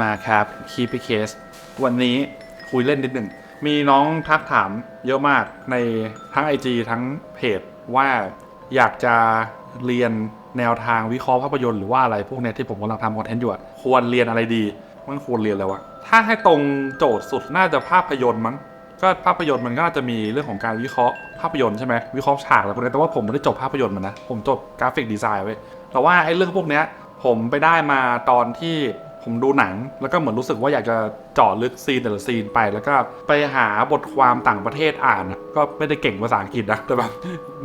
มาครับคีพีเคสวันนี้คุยเล่นนิดหนึ่ง มีน้องทักถามเยอะมากในทั้ง IG ทั้งเพจว่าอยากจะเรียนแนวทางวิเคราะห์ภาพยนตร์หรือว่าอะไรพวกเนี้ยที่ผมกำลังทำคอนเทนต์อยู่ควรเรียนอะไรดีมันควรเรียนอะไรวะถ้าให้ตรงโจทย์สุดน่าจะภาพยนตร์มั้งก็ภาพยนตร์มันก็จะมีเรื่องของการวิเคราะห์ภาพยนตร์ใช่ไหมวิเคราะห์ฉากอะไรพวกนี้แต่ว่าผมไม่ได้จบภาพยนตร์มานะผมจบกราฟิกดีไซน์ไว้ยแต่ว่าไอ้เรื่องพวกเนี้ยผมไปได้มาตอนที่ ผมดูหนัง แล้วก็เหมือนรู้สึกว่าอยากจะเจาะลึกซีนแต่ละซีนไปแล้วก็ไปหาบทความต่างประเทศอ่านก็ไม่ได้เก่งภาษาอังกฤษนะแต่แบบ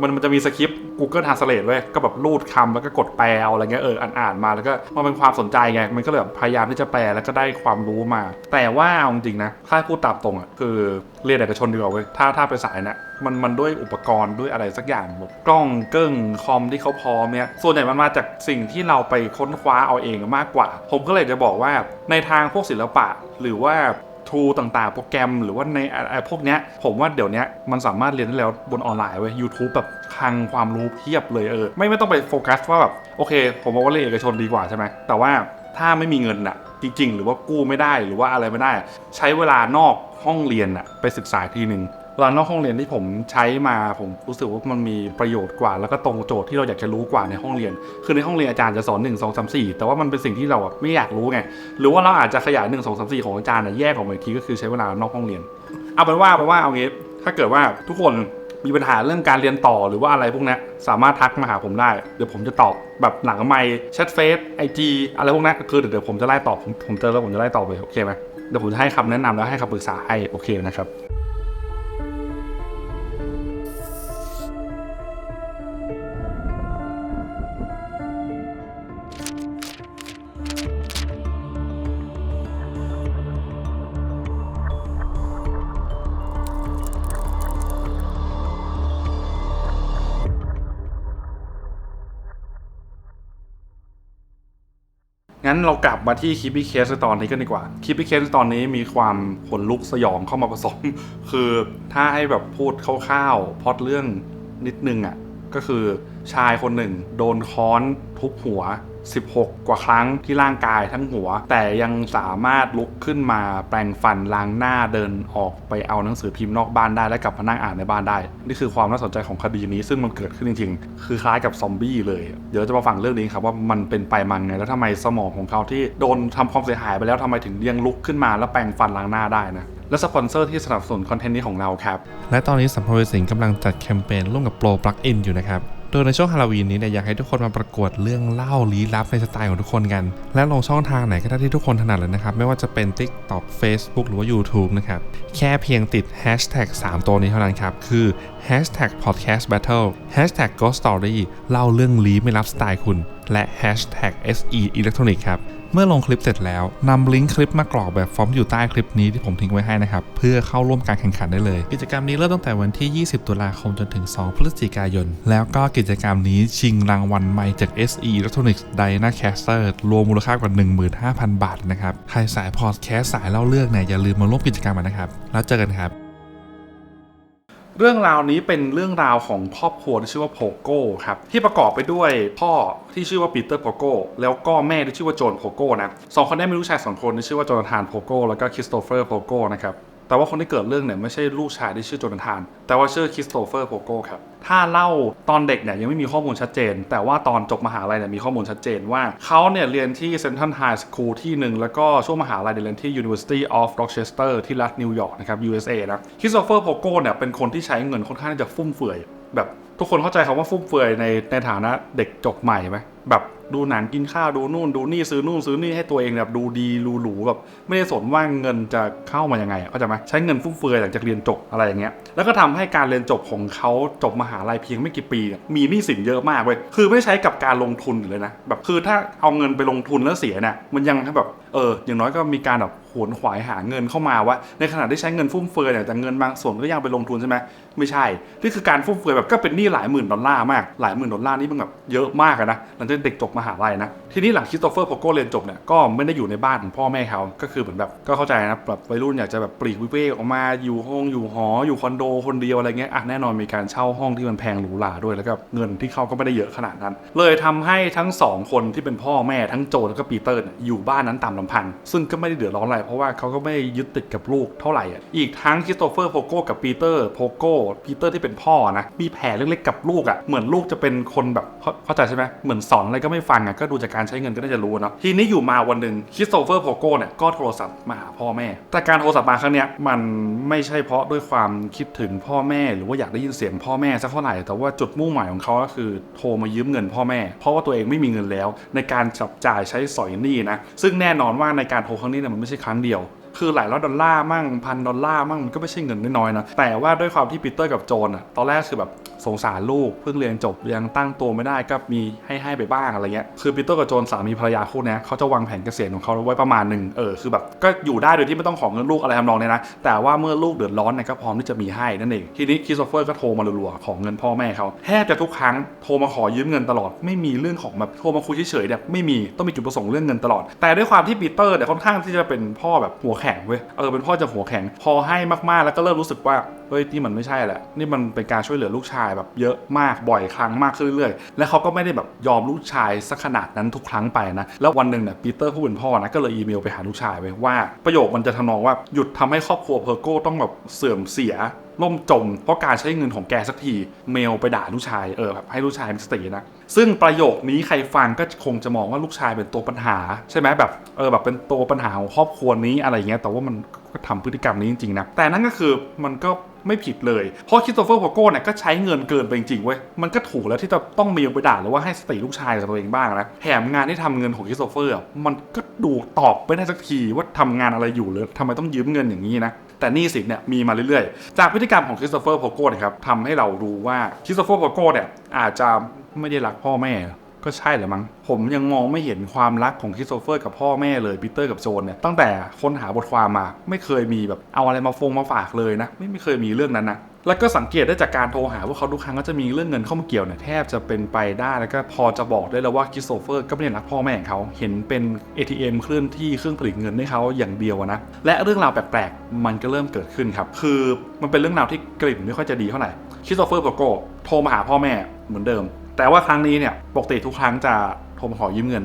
มันมันจะมีสคริปต์ Google Translate เว้ยก็แบบรูดคำแล้วก็กดแปลเอาอะไรเงี้ยเอออ่านอ่านมาแล้วก็มันเป็นความสนใจไงมันก็เลยแบบพยายามที่จะแปลแล้วก็ได้ความรู้มา แต่ว่าเอาจริงๆนะถ้าพูดตามตรงอะคือเรียนเอกชนดีกว่าเว้ยถ้าถ้าไปสายเนี่ยมันมันด้วยอุปกรณ์ด้วยอะไรสักอย่างแบบกล้องเกิ้งคอมที่เขาพร้อมเนี่ยส่วนใหญ่มันมาจากสิ่งที่เราไปค้นคว้าเอาเองมากกว่า ผมก็เลยจะบอกว่าในทางพวกศิลปะหรือว่าทูต่างๆ โปรแกรมหรือว่าในไอ้พวกเนี้ย ผมว่าเดี๋ยวนี้มันสามารถเรียนได้แล้วบนออนไลน์เว้ย YouTube แบบคลังความรู้เพียบเลยเออ ไม่ไม่ต้องไปโฟกัสว่าแบบ โอเค ผมบอกว่าเรียนเอกชนดีกว่าใช่ไหมแต่ว่าถ้าไม่มีเงินอะจริง ๆ หรือว่ากู้ไม่ได้หรือว่าอะไรไม่ได้ ใช้เวลานอกห้องเรียนอะไปศึกษาทีหนึ่ง เวลานอกห้องเรียนที่ผมใช้มาผมรู้สึกว่ามันมีประโยชน์กว่า แล้วก็ตรงโจทย์ที่เราอยากจะรู้กว่าในห้องเรียน คือในห้องเรียนอาจารย์จะสอน1 2 3 4 แต่ว่ามันเป็นสิ่งที่เราไม่อยากรู้ไงหรือว่าเราอาจจะขยาย1 2 3 4 ของอาจารย์แยกออกมาอีกทีก็คือใช้เวลานอกห้องเรียน เอาเป็นว่าเป็นว่าเอางี้ถ้าเกิดว่าทุกคนมีปัญหาเรื่องการเรียนต่อหรือว่าอะไรพวกนี้สามารถทักมาหาผมได้ เดี๋ยวผมจะตอบแบบหลังไมค์แชทเฟซไอจีอะไรพวกนั้นคือเดี๋ยวผมจะไล่ตอบผมผมเจอแล้วผมจะไล่ตอบเลยโอเคไหมเดี๋ยวผมจะให้คำแนะนำแล้วให้คำปรึกษาให้โอเคนะครับ งั้นเรากลับมาที่คิปปี้เคสตอนนี้กันดีกว่าคิปปี้เคสตอนนี้มีความขนลุกสยองเข้ามาผสม คือถ้าให้แบบพูดคร่าวๆพอดเรื่องนิดนึงอะก็คือชายคนหนึ่ง โดนค้อนทุบหัว 16 กว่าครั้งที่ร่างกายทั้งหัว แต่ยังสามารถลุกขึ้นมาแปรงฟันล้างหน้าเดินออกไปเอาหนังสือพิมพ์นอกบ้านได้และกลับมานั่งอ่านในบ้านได้ นี่คือความน่าสนใจของคดีนี้ซึ่งมันเกิดขึ้นจริงๆ คือคล้ายกับซอมบี้เลย เดี๋ยวจะมาฟังเรื่องนี้ครับว่ามันเป็นไปมาไงแล้วทำไมสมองของเขาที่โดนทำความเสียหายไปแล้วทำไมถึงยังลุกขึ้นมาแล้วแปรงฟันล้างหน้าได้นะและสปอนเซอร์ที่สนับสนุนคอนเทนต์นี้ของเราครับ และตอนนี้สัมภเวสีกำลังจัดแคมเปญร่วมกับโปรปลั๊กอินอยู่นะครับ โดยในช่วงฮาโลวีนนี้เนี่ยอยากให้ทุกคนมาประกวดเรื่องเล่าลี้ลับในสไตล์ของทุกคนกัน และลงช่องทางไหนก็ได้ที่ทุกคนถนัดเลยนะครับ ไม่ว่าจะเป็น TikTok Facebook หรือว่า YouTube นะครับ แค่เพียงติด Hashtag 3 ตัวนี้เท่านั้นครับ คือ Hashtag Podcast Battle Hashtag Ghost Story เล่าเรื่องลี้ไม่ลับสไตล์คุณ และ Hashtag SE Electronic ครับ เมื่อลงคลิปเสร็จแล้วนำลิงก์คลิปมากรอกแบบฟอร์มอยู่ใต้คลิปนี้ที่ผมทิ้งไว้ให้นะครับ เพื่อเข้าร่วมการแข่งขันได้เลย กิจกรรมนี้เริ่มตั้งแต่วันที่ 20 ตุลาคมจนถึง 2 พฤศจิกายน แล้วก็กิจกรรมนี้ชิงรางวัลไมค์จาก SE Electronics Dynacaster รวมมูลค่ากว่า 15,000 บาทนะครับ ใครสายพอดแคสสายเล่าเรื่องเนี่ยอย่าลืมมาร่วมกิจกรรมนะครับ แล้วเจอกันครับ เรื่องราวนี้เป็นเรื่องราวของครอบครัวที่ชื่อว่าโพโก้ครับที่ประกอบไปด้วยพ่อที่ชื่อว่าปีเตอร์โพโก้แล้วก็แม่ที่ชื่อว่าโจนโพโก้นะสองคนนี้มีลูกชายสองคนที่ชื่อว่าโจนาธานโพโก้แล้วก็คริสโตเฟอร์โพโก้นะครับ แต่ว่าคนที่เกิดเรื่องเนี่ยไม่ใช่ลูกชายที่ชื่อโจนาธาน แต่ว่าชื่อคริสโตเฟอร์โพโก้ครับ ถ้าเล่าตอนเด็กเนี่ยยังไม่มีข้อมูลชัดเจน แต่ว่าตอนจบมหาลัยเนี่ยมีข้อมูลชัดเจนว่าเขาเนี่ยเรียนที่เซนทรัลไฮสคูลที่หนึ่งแล้วก็ช่วงมหาลัยเนี่ยเรียนที่ University of Rochester ที่รัฐนิวยอร์กนะครับ USA นะคริสโตเฟอร์โพโก้เนี่ยเป็นคนที่ใช้เงินค่อนข้างที่จะฟุ่มเฟือยแบบทุกคนเข้าใจคำว่าฟุ่มเฟือยในในฐานะเด็กจบใหม่ไหมแบบ ดูหนังกินข้าวดูนู่น ดูนี่ซื้อนู่นซื้อนี่ให้ตัวเองแบบดูดีดูหรูแบบไม่ได้สนว่าเงินจะเข้ามายังไงเข้าใจไหมใช้เงินฟุ่มเฟือยหลังจากเรียนจบอะไรอย่างเงี้ยแล้วก็ทำให้การเรียนจบของเขาจบมหาลัยเพียงไม่กี่ปี มีหนี้สินเยอะมากเว้ยคือไม่ใช้กับการลงทุนเลยนะแบบคือถ้าเอาเงินไปลงทุนแล้วเสียเนี่ยมันยังแบบเอออย่างน้อยก็มีการแบบขวนขวายหาเงินเข้ามาว่า ในขณะที่ใช้เงินฟุ่มเฟือยเนี่ยแต่เงินบางส่วนก็ยังไปลงทุนใช่ไหมไม่ใช่ นี่คือการฟุ่มเฟือยแบบก็เป็นหนี้หลายหมื่นดอลลาร์มาก หลายหมื่นดอลลาร์นี่มันแบบเยอะมากนะหลังจากเด็กจบมหาลัยนะทีนี้หลังคริสโตเฟอร์โพโกเรียนจบเนี่ยก็ไม่ได้อยู่ในบ้านของพ่อแม่เขา ก็คือเหมือนแบบก็เข้าใจนะแบบวัยรุ่นอยากจะแบบปลีกวิเวกออกมาอยู่ห้องอยู่หออยู่คอนโดคนเดียวอะไรเงี้ยอะแน่นอนมีการเช่าห้องที่มันแพงหรูหราด้วยแล้วก็เงินที่เขาก็ไม่ได้เยอะขนาดนั้น เลยทำให้ทั้งสองคนที่เป็นพ่อแม่ทั้งโจแล้วก็ปีเตอร์อยู่บ้านนั้นตามลำพังซึ่งก็ไม่ได้เดือดร้อนอะไรเพราะว่าเขาก็ไม่ยึดติดกับลูกเท่าไหร่อะอีกทั้งคริสโตเฟอร์โพโกกับปีเตอร์โพโกปีเตอร์ที่เป็นพ่อนะมีแผลเล็กๆกับลูกอะเหมือนลูกจะเป็นคนแบบเข้าเข้าใจใช่ไหมเหมือนสอนอะไรก็ไม่ฟังอะก็ดูจากการใช้เงินก็น่าจะรู้เนาะทีนี้อยู่มาวันหนึ่งคริสโตเฟอร์โพโกเนี่ยก็โทรศัพท์มาหาพ่อแม่ แต่การโทรศัพท์มาครั้งเนี้ยมันไม่ใช่เพราะด้วยความคิดถึงพ่อแม่ หรือว่าอยากได้ยินเสียงพ่อแม่สักเท่าไหร่แต่ว่าจุดมุ่งหมายของเขาก็คือโทรมายืมเงินพ่อแม่ เพราะว่าตัวเองไม่มีเงินแล้ว ในการจับจ่ายใช้สอยหนี้นะซึ่งแน่นอนว่าในการโทรครั้งนี้เนี่ยมันไม่ใช่ครั้งเดียว คือหลายร้อยดอลลาร์มั่งพันดอลลาร์มั่งมันก็ไม่ใช่เงินน้อยๆนะแต่ว่าด้วยความที่ปีเตอร์กับโจนอะตอนแรกคือแบบสงสารลูกเพิ่งเรียนจบยังตั้งตัวไม่ได้ก็มีให้ให้ไปบ้างอะไรเงี้ยคือปีเตอร์กับโจนสามีภรรยาคู่นี้เขาจะวางแผนเกษียณของเขาไว้ประมาณหนึ่งเออคือแบบก็อยู่ได้โดยที่ไม่ต้องขอเงินลูกอะไรทำนองเนี้ยนะแต่ว่าเมื่อลูกเดือดร้อนเนี่ยก็พร้อมที่จะมีให้นั่นเองทีนี้คริสโตเฟอร์ก็โทรมารัวๆขอเงินพ่อแม่เขาแทบจะทุกครั้งโทรมาขอยืมเงินตลอด ไม่มีเรื่องของแบบโทรมาคุยเฉยๆเนี่ยไม่มีต้องมีจุดประสงค์เรื่องเงินตลอด แต่ด้วยความที่ปีเตอร์เนี่ยค่อนข้างที่จะเป็นพ่อแบบหัวแขงเว้ยเออเป็นพ่อจะหัวแข็ง พอให้มากๆแล้วก็เริ่มรู้สึกว่าเฮ้ยนี่มันไม่ใช่แหละนี่มันเป็นการช่วยเหลือลูกชายแบบเยอะมากบ่อยครั้งมากขึ้นเรื่อยๆ และเขาก็ไม่ได้แบบยอมลูกชายสักขนาดนั้นทุกครั้งไปนะ แล้ววันหนึ่งเนี่ยปีเตอร์ผู้เป็นพ่อนะก็เลยอีเมลไปหาลูกชายไว้ว่าประโยคมันจะทำนองว่าหยุดทำให้ครอบครัวเพอร์โก้ต้องแบบเสื่อมเสีย ล่มจม เพราะการใช้เงินของแกสักที เมลไปด่าลูกชายเออแบบให้ลูกชายมีสตินะ ซึ่งประโยคนี้ใครฟังก็คงจะมองว่าลูกชายเป็นตัวปัญหา ใช่ไหมแบบเออแบบเป็นตัวปัญหาของครอบครัวนี้อะไรเงี้ยแต่ว่ามันก็ทำพฤติกรรมนี้จริงๆนะแต่นั่นก็คือมันก็ไม่ผิดเลย เพราะคิสโตเฟอร์โพโก้เนี่ยก็ใช้เงินเกินไปจริงๆเว้ย มันก็ถูกแล้วที่จะต้องเมลไปด่าหรือว่าให้สติลูกชายกับตัวเองบ้างนะแถมงานที่ทำเงินของคิสโตเฟอร์มันก็ดูตอบไม่ได้สักทีว่าทำงานอะไรอยู่เลยทำไมต้องยืมเงินอย่างนี้นะ แต่หนี่สินเนี่ยมีมาเรื่อยๆ จากพฤติกรรมของคริสโตเฟอร์โพโก้นะครับทำให้เรารู้ว่าคริสโตเฟอร์โพโก้เนี่ยอาจจะไม่ได้รักพ่อแม่ก็ใช่แหละมั้ง ผมยังมองไม่เห็นความรักของคริสโตเฟอร์กับพ่อแม่เลยปีเตอร์กับโจนเนี่ยตั้งแต่ค้นหาบทความมา ไม่เคยมีแบบเอาอะไรมาฟงมาฝากเลยนะ ไม่ไม่เคยมีเรื่องนั้นนะ แล้วก็สังเกตได้จากการโทรหาพวกเขาทุกครั้งก็จะมีเรื่องเงินเข้ามาเกี่ยวเนี่ยแทบจะเป็นไปได้แล้วก็พอจะบอกได้แล้วว่าคริสโตเฟอร์ก็ไม่ได้รักพ่อแม่ของเขาเห็นเป็น ATM เคลื่อนที่เครื่องผลิตเงินให้เขาอย่างเดียวนะและเรื่องราวแปลกๆมันก็เริ่มเกิดขึ้นครับคือมันเป็นเรื่องราวที่กลิ่นไม่ค่อยจะดีเท่าไหร่คริสโตเฟอร์โปโกโทรมาหาพ่อแม่เหมือนเดิม แต่ว่าครั้งนี้เนี่ยปกติทุกครั้งจะโทรมาขอยืมเงิน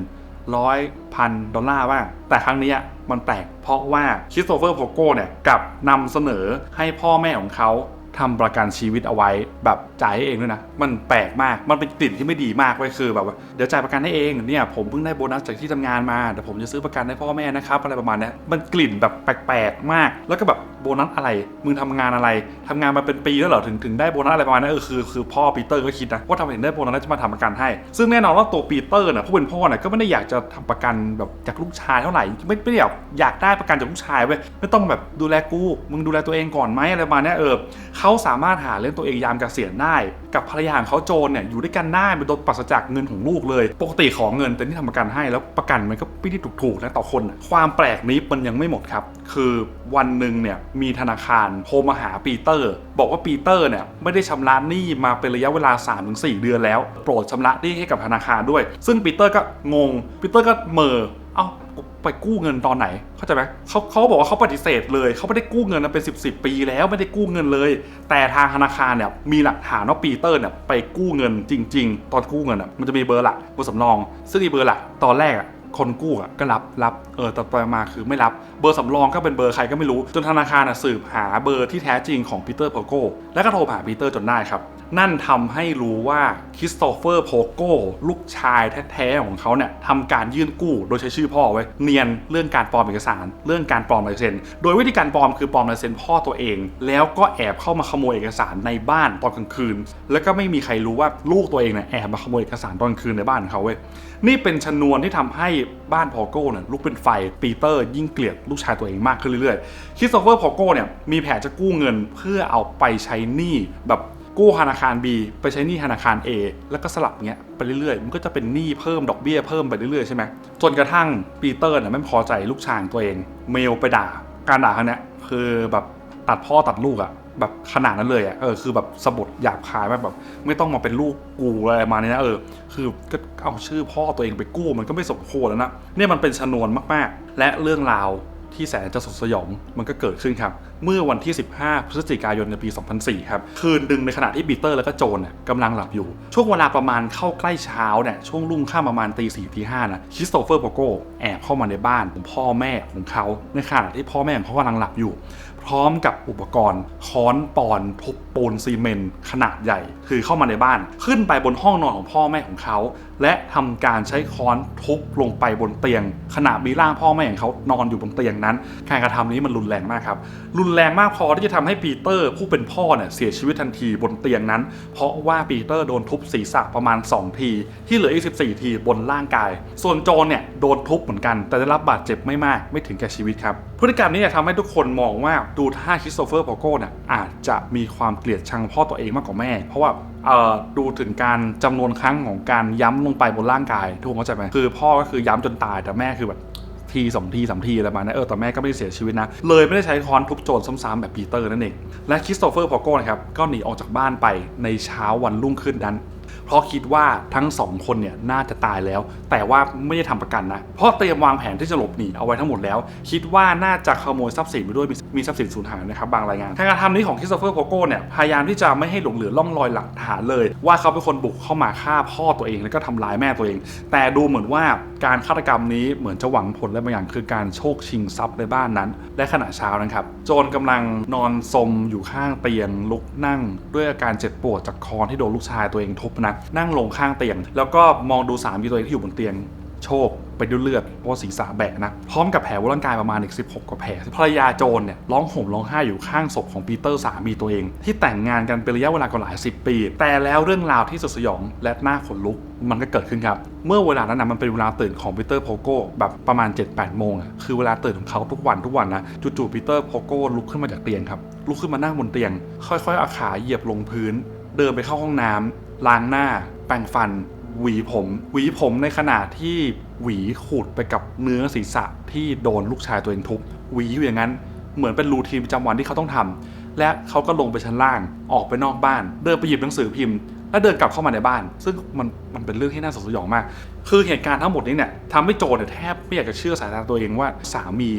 ร้อยพันดอลลาร์บ้างแต่ครั้งนี้มันแปลกเพราะว่าคริสโตเฟอร์โพโกเนี่ยกับนำเสนอให้พ่อแม่ของเขา ทำประกันชีวิตเอาไว้ แบบจ่ายให้เองด้วยนะ มันแปลกมาก มันเป็นกลิ่นที่ไม่ดีมากเว้ยคือแบบว่าเดี๋ยวจ่ายประกันให้เองเนี่ยผมเพิ่งได้โบนัสจากที่ทำงานมาเดี๋ยวผมจะซื้อประกันให้พ่อแม่นะครับอะไรประมาณนี้มันกลิ่นแบบแปลกๆมาก แล้วก็แบบโบนัสอะไรมึงทำงานอะไรทำงานมาเป็นปีแล้วเหรอถึงถึงได้โบนัสอะไรประมาณนั้นเออคือคือพ่อปีเตอร์ก็คิดนะว่าทำไมถึงได้โบนัสแล้วจะมาทำประกันให้ ซึ่งแน่นอนว่าตัวปีเตอร์น่ะผู้เป็นพ่อน่ะก็ไม่ได้อยากจะทำประกันแบบจากลูกชายเท่าไหร่ไม่ไม่ได้อยากได้ประกันจากลูกชายเว้ยไม่ต้องแบบดูแลกูมึงดูแลตัวเองก่อนไหมอะไรประมาณนี้เออเขาสามารถหาเลี้ยงตัวเองยามเกษียณได้ กับภรรยาของเขาโจนเนี่ยอยู่ด้วยกันได้เป็นโดยปราศจากเงินของลูกเลย ปกติของเงินแต่นี่ทำประกันให้แล้วประกันมันก็ไม่ได้ถูกๆนะต่อคน ความแปลกนี้มันยังไม่หมดครับ คือวันหนึ่งเนี่ยมีธนาคารโทรมาหาปีเตอร์ บอกว่าปีเตอร์เนี่ยไม่ได้ชำระหนี้มาเป็นระยะเวลา 3-4 เดือนแล้ว โปรดชำระหนี้ให้กับธนาคารด้วย ซึ่งปีเตอร์ก็งงปีเตอร์ก็เมอเอ้า ไปกู้เงินตอนไหน เข้าใจไหมเขาเขาบอกว่าเขาปฏิเสธเลยเขาไม่ได้กู้เงินมาเป็น 10บสปีแล้วไม่ได้กู้เงินเลย แต่ทางธนาคารเนี่ยมีหลักฐานว่าปีเตอร์เนี่ยไปกู้เงินจริง ๆ ตอนกู้เงินอะมันจะมีเบอร์หลักเบอร์สำรอง ซึ่งอีเบอร์หลักตอนแรกอะคนกู้อะก็รับรับเออแต่ไปมาคือไม่รับเบอร์สำรองก็เป็นเบอร์ใครก็ไม่รู้ จนธนาคารอะสืบหาเบอร์ที่แท้จริงของปีเตอร์โพโกแล้วก็โทรหาปีเตอร์จนได้ครับ นั่นทำให้รู้ว่าคริสโตเฟอร์โพโกลูกชายแท้ๆของเขาเนี่ยทำการยื่นกู้โดยใช้ชื่อพ่อไว้เนียนเรื่องการปลอมเอกสาร เรื่องการปลอมลายเซ็น โดยวิธีการปลอมคือปลอมลายเซ็นพ่อตัวเอง แล้วก็แอบเข้ามาขโมยเอกสารในบ้านตอนกลางคืน แล้วก็ไม่มีใครรู้ว่าลูกตัวเองเนี่ยแอบมาขโมยเอกสารตอนกลางคืนในบ้านของเขาเว้ยนี่เป็นชนวนที่ทำให้บ้านพอโก้เนี่ยลุกเป็นไฟปีเตอร์ยิ่งเกลียดลูกชายตัวเองมากขึ้นเรื่อยๆคริสโตเฟอร์พอโก้เนี่ยมีแผนจะกู้เงินเพื่อเอาไปใช้หนี้แบบ กู้ธนาคาร B ไปใช้หนี้ธนาคาร A แล้วก็สลับเงี้ยไปเรื่อยๆ มันก็จะเป็นหนี้เพิ่มดอกเบี้ยเพิ่มไปเรื่อยๆใช่ไหมจนกระทั่งปีเตอร์เนี่ยไม่พอใจลูกชายตัวเอง เมลไปด่า การด่าครั้งเนี้ยคือแบบตัดพ่อตัดลูกอะแบบขนาดนั้นเลยอะ่ะเออคือแบบสะบดหยาบคายมากแบบ ไม่ต้องมาเป็นลูกกูอะไรมาณนี้นะเออคือก็เอาชื่อพ่อตัวเองไปกู้มันก็ไม่สมควรแล้วนะเนี่ยมันเป็นชนวนมากๆ และเรื่องราว ที่แสนจะสดสยองมันก็เกิดขึ้นครับ เมื่อวันที่ 15 พฤศจิกายนในปี 2004 ครับ คืนดึงในขณะที่ปีเตอร์แล้วก็โจนน่ะกำลังหลับอยู่ ช่วงเวลาประมาณเข้าใกล้เช้าเนี่ยช่วงรุ่งข้ามประมาณตีสี่ตีห้านะคริสโตเฟอร์โปโกแอบเข้ามาในบ้านของพ่อแม่ของเขาในขณะที่พ่อแม่ของเขากำลังหลับอยู่ พร้อมกับอุปกรณ์ ค้อนปอนทุบปูนซีเมนต์ขนาดใหญ่ คือเข้ามาในบ้าน ขึ้นไปบนห้องนอนของพ่อแม่ของเขา และทำการใช้ค้อนทุบลงไปบนเตียง ขณะมีร่างพ่อแม่ของเขานอนอยู่บนเตียงนั้น การกระทำนี้มันรุนแรงมากครับ รุนแรงมากพอที่จะทำให้ปีเตอร์ผู้เป็นพ่อเนี่ยเสียชีวิตทันทีบนเตียงนั้น เพราะว่าปีเตอร์โดนทุบศีรษะประมาณ 2 ที ที่เหลืออีก14 ทีบนร่างกาย ส่วนโจนเนี่ยโดนทุบเหมือนกัน แต่ได้รับบาดเจ็บไม่มากไม่ถึงแก่ชีวิตครับพฤติกรรมนี้ทำให้ทุกคนมองว่าดูท่าคริสโตเฟอร์โปโก้เนี่ยอาจจะมีความเกลียดชังพ่อตัวเองมากกว่าแม่ เพราะว่าดูถึงการจำนวนครั้งของการย้ำลงไปบนร่างกายทุกคนเข้าใจไหมคือพ่อก็คือย้ำจนตายแต่แม่คือแบบทีสองทีสามทีอะไรมาณนั้นเออแต่แม่ก็ไม่ได้เสียชีวิตนะ เลยไม่ได้ใช้ค้อนทุบโจรซ้ำๆแบบปีเตอร์นั่นเองและคริสโตเฟอร์พอโก้นะครับก็หนีออกจากบ้านไปในเช้าวันรุ่งขึ้นนั้น เพราะคิดว่าทั้งสองคนเนี่ยน่าจะตายแล้ว แต่ว่าไม่ได้ทำประกันนะ เพราะเตรียมวางแผนที่จะหลบหนีเอาไว้ทั้งหมดแล้ว คิดว่าน่าจะขโมยทรัพย์สินไปด้วยมี มีทรัพย์สินสูญหายนะครับบางรายงานการกระทำนี้ของคริสโตเฟอร์โพโก้เนี่ยพยายามที่จะไม่ให้หลงเหลือร่องรอยหลักฐานเลย ว่าเขาเป็นคนบุกเข้ามาฆ่าพ่อตัวเองแล้วก็ทำร้ายแม่ตัวเอง แต่ดูเหมือนว่าการฆาตกรรมนี้เหมือนจะหวังผลและบางอย่างคือการโชคชิงทรัพย์ในบ้านนั้น และขณะเช้านะครับโจรกำลังนอนสมอยู่ข้างเตียงลุกนั่ง ด้วยอาการเจ็บปวดจากคอนที่โดนลูกชายตัวเองทุบนะนั่งลงข้างเตียง แล้วก็มองดูสามีตัวเองที่อยู่บนเตียง โชคไปด้วยเลือดเพราะว่าศีรษะแบกนะพร้อมกับแผลบนร่างกายประมาณอีก16 กว่าแผลภรรยาโจรเนี่ยร้องห่มร้องไห้อยู่ข้างศพของปีเตอร์สามีตัวเอง ที่แต่งงานกันเป็นระยะเวลากว่าหลายสิบปี แต่แล้วเรื่องราวที่สดสยองและน่าขนลุกมันก็เกิดขึ้นครับ เมื่อเวลานั้นนะมันเป็นเวลาตื่นของปีเตอร์โพโกแบบประมาณ 7-8 โมงอะคือเวลาตื่นของเขาทุกวันทุกวันนะจู่ๆปีเตอร์โพโกลุกขึ้นมาจากเตียงครับลุกขึ้นมานั่งบนเตียง ค่อยๆเอาขาเหยียบลงพื้น เดินไปเข้าห้องน้ำล้างหน้าแปรงฟัน หวีผม หวีผมในขณะที่หวีขูดไปกับเนื้อศีรษะที่โดนลูกชายตัวเองทุบหวีอยู่อย่างนั้น เหมือนเป็นรูทีนประจำวันที่เขาต้องทำและเขาก็ลงไปชั้นล่างออกไปนอกบ้าน เดินไปหยิบหนังสือพิมพ์และเดินกลับเข้ามาในบ้าน ซึ่งมันมันเป็นเรื่องที่น่าสยดสยองมาก คือเหตุการณ์ทั้งหมดนี้เนี่ยทำให้โจเนี่ยแทบไม่อยากจะเชื่อสายตาตัวเองว่าสามี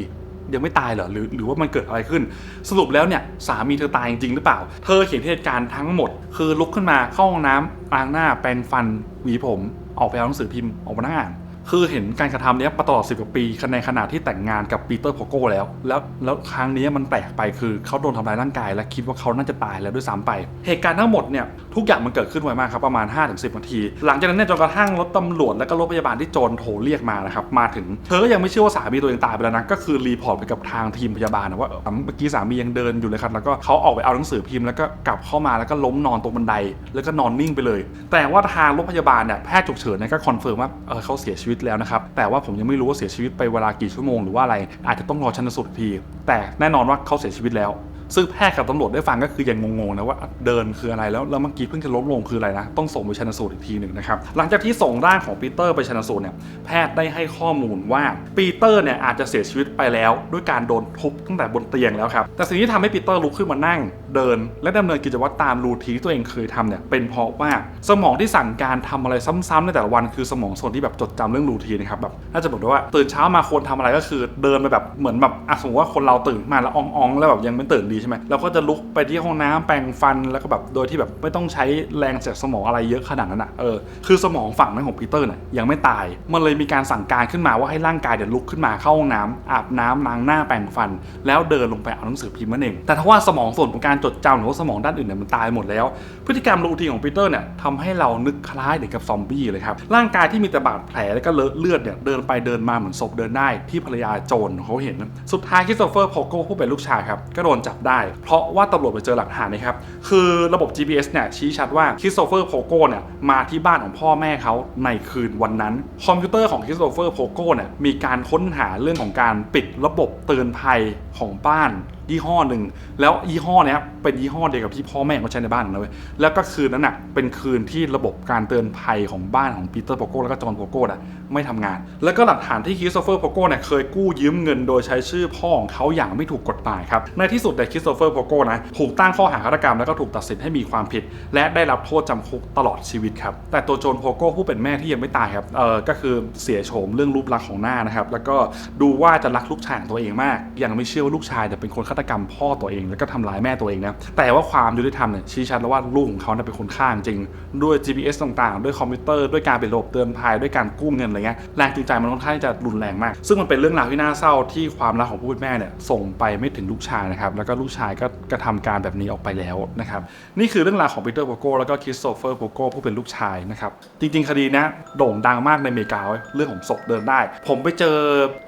ยังไม่ตายเหรอหรือหรือว่ามันเกิดอะไรขึ้น สรุปแล้วเนี่ยสามีเธอตายจริงหรือเปล่า เธอเห็นเหตุการณ์ทั้งหมด คือลุกขึ้นมาเข้าห้องน้ำล้างหน้าแปรงฟันหวีผม ออกไปเอาหนังสือพิมพ์ออกมานั่งอ่าน คือเห็นการกระทำเนี้ยมาตลอดสิบกว่าปีในขณะที่แต่งงานกับปีเตอร์โพโก้แล้ว แล้วแล้วครั้งนี้มันแปลกไปคือเขาโดนทำร้ายร่างกาย และคิดว่าเขาน่าจะตายแล้วด้วยซ้ำไป เหตุการณ์ทั้งหมดเนี่ยทุกอย่างมันเกิดขึ้นไวมากครับประมาณ 5-10 นาที หลังจากนั้นเนี่ยจนกระทั่งรถตำรวจและก็รถพยาบาลที่โจรโทรเรียกมานะครับมาถึงเธอก็ยังไม่เชื่อว่าสามีตัวเองตายไปแล้วนะก็คือรีพอร์ตไปกับทางทีมพยาบาลนะว่าเออเมื่อกี้สามียังเดินอยู่เลยครับแล้วก็เขาออกไปเอาหนังสือพิมพ์แล้วก็กลับเข้ามาแล้วก็ล้มนอนตรงบันได แล้วก็นอนนิ่งไปเลย แต่ว่าทางรถพยาบาลเนี่ยแพทย์ฉุกเฉินเนี่ยก็คอนเฟิร์มว่าเออเขาเสียชีวิตแล้วนะครับ แต่ว่าผมยังไม่รู้ว่าเสียชีวิตไปเวลากี่ชั่วโมงหรือว่าอะไร อาจจะต้องรอชันสูตรอีกที แต่แน่นอนว่าเขาเสียชีวิตแล้ว ซึ่งแพทย์กับตำรวจได้ฟังก็คือยังงงๆนะว่าเดินคืออะไรแล้วแล้วเมื่อกี้เพิ่งจะล้มลงคืออะไรนะต้องส่งไปชันสูตรอีกทีหนึ่งนะครับหลังจากที่ส่งร่างของปีเตอร์ไปชันสูตรเนี่ยแพทย์ได้ให้ข้อมูลว่าปีเตอร์เนี่ยอาจจะเสียชีวิตไปแล้ว ด้วยการโดนทุบตั้งแต่บนเตียงแล้วครับแต่สิ่งที่ทำให้ปีเตอร์ลุกขึ้นมานั่ง เดิน และดำเนินกิจวัตรตามรูทีนที่ตัวเองเคยทำเนี่ยเป็นเพราะว่าสมองที่สั่งการทำอะไรซ้ำๆในแต่ละวันคือสมองส่วนที่แบบจดจำเรื่องรูทีนนะครับแบบน่าจะบอกได้ว่าตื่นเช้ามาควรทำอะไรก็คือเดินไปแบบเหมือนแบบอสมมติว่าคนเราตื่นมาแล้วอ่องๆแล้วแบบยังไม่ตื่นดใช่ไหมเราก็จะลุกไปที่ห้องน้ำแปรงฟันแล้วก็แบบโดยที่แบบไม่ต้องใช้แรงจากสมองอะไรเยอะขนาดนั้นอะเออคือสมองฝั่งนั้นของปีเตอร์เนี่ยยังไม่ตาย มันเลยมีการสั่งการขึ้นมาว่าให้ร่างกายเดี๋ยวลุกขึ้นมาเข้าห้องน้ำอาบน้ำล้างหน้าแปรงฟัน แล้วเดินลงไปเอาหนังสือพิมพ์นั่นเอง แต่ถ้าว่าสมองส่วนของการจดจำหรือว่าสมองด้านอื่นเนี่ยมันตายหมดแล้ว พฤติกรรมรูทีของปีเตอร์เนี่ยทำให้เรานึกคล้ายเด็กกับซอมบี้เลยครับร่างกายที่มีแต่บาดแผลแล้วก็เลอะเลือดเนี่ยเดินไปเดินมาเหมือนศพเดินได้ที่ภรรยาโจรเขาเห็น สุดท้ายคริสโตเฟอร์โพโกผู้เป็นลูกชายครับก็โดนจับได้ เพราะว่าตำรวจไปเจอหลักฐานนะครับ คือระบบ GPS เนี่ยชี้ชัดว่าคริสโตเฟอร์โพโกเนี่ยมาที่บ้านของพ่อแม่เขาในคืนวันนั้น คอมพิวเตอร์ของคริสโตเฟอร์โพโกเนี่ยมีการค้นหาเรื่องของการปิดระบบเตือนภัยของบ้าน ยี่ห้อหนึ่งแล้วยี่ห้อเนี้ยเป็นยี่ห้อเดียวกับที่พ่อแม่เขาใช้ในบ้านนะเว้ยแล้วก็คืนนั้นน่ะเป็นคืนที่ระบบการเตือนภัยของบ้านของปีเตอร์โปโก้แล้วก็จอห์นโปโก้น่ะไม่ทำงาน แล้วก็หลักฐานที่คริสโตเฟอร์โปโก้เนี่ยเคยกู้ยืมเงินโดยใช้ชื่อพ่อของเขาอย่างไม่ถูกกฎหมายครับในที่สุดเนี่ยคริสโตเฟอร์โปโก้นะถูกตั้งข้อหาฆาตกรรมแล้วก็ถูกตัดสินให้มีความผิด และได้รับโทษจำคุกตลอดชีวิตครับแต่ตัวโจนโปโก้ผู้เป็นแม่ที่ยังไม่ตายครับเออก็คือเสียโฉมเรื่องรูปลักษณ์ของหน้านะครับแล้วก็ดูว่าจะรักลูกชายของตัวเองมาก ยังไม่เชื่อว่าลูกชายจะเป็นคนฆาตกรรมพ่อตัวเอง แล้วก็ทำร้ายแม่ตัวเองนะแต่ว่าความยุติธรรมเนี่ยชี้ชัดแล้วว่าลูกของเขาเนี่ยเป็นคนฆ่าจริง ด้วย GPS ต่างๆ ด้วยคอมพิวเตอร์ด้วยการเป็นระบบเตือนภัยด้วยการกู้เงินอะไรเงี้ยแรงจูงใจมันค่อนข้างจะรุนแรงมาก ซึ่งมันเป็นเรื่องราวที่น่าเศร้าที่ความรักของผู้เป็นแม่เนี่ยส่งไปไม่ถึงลูกชายนะครับแล้วก็ลูกชายก็กระทำการแบบนี้ออกไปแล้วนะครับนี่คือเรื่องราวของปีเตอร์โปโก้แล้วก็คริสโตเฟอร์โปโก้ผู้เป็นลูกชายนะครับจริง ๆ คดีนี้โด่งดังมากในอเมริกาเรื่องของศพเดินได้ ผมไปเจอ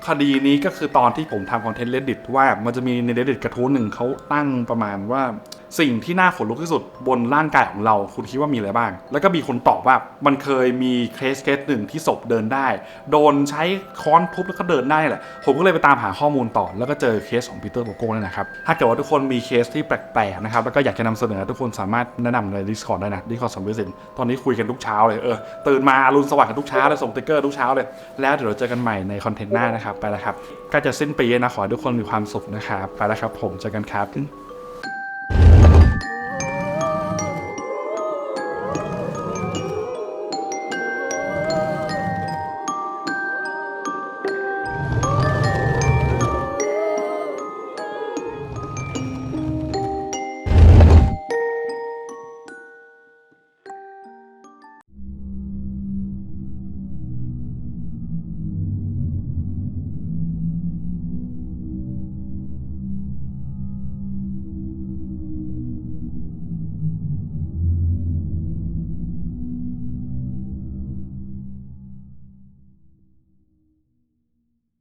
คดีนี้ก็คือตอนที่ผมทำคอนเทนต์ reddit ว่ามันจะมีใน reddit กระทู้หนึ่งเขาตั้งประมาณว่าสิ่งที่น่าขนลุกที่สุดบนร่างกายของเราคุณคิดว่ามีอะไรบ้าง แล้วก็มีคนตอบว่ามันเคยมีเคสเคสหนึ่งที่ศพเดินได้ โดนใช้ค้อนทุบแล้วก็เดินได้แหละ ผมก็เลยไปตามหาข้อมูลต่อ แล้วก็เจอเคสของปีเตอร์โบโก้นี่นะครับ ถ้าเกิดว่าทุกคนมีเคสที่แปลกๆนะครับ แล้วก็อยากจะนำเสนอทุกคนสามารถแนะนำใน Discord ได้นะ Discord สมวิสินตอนนี้คุยกันทุกเช้าเลย เออ ตื่นมาอรุณสวัสดิ์กันทุกเช้าเลย ส่งติ๊กเกอร์ทุกเช้าเลย แล้วเดี๋ยวเราเจอกันใหม่ในคอนเทนต์หน้านะครับ ไปแล้วครับ ก็จะสิ้นปีนะ ขอให้ทุกคนมีความสุขนะครับ ไปแล้วครับ ผม เจอกันครับ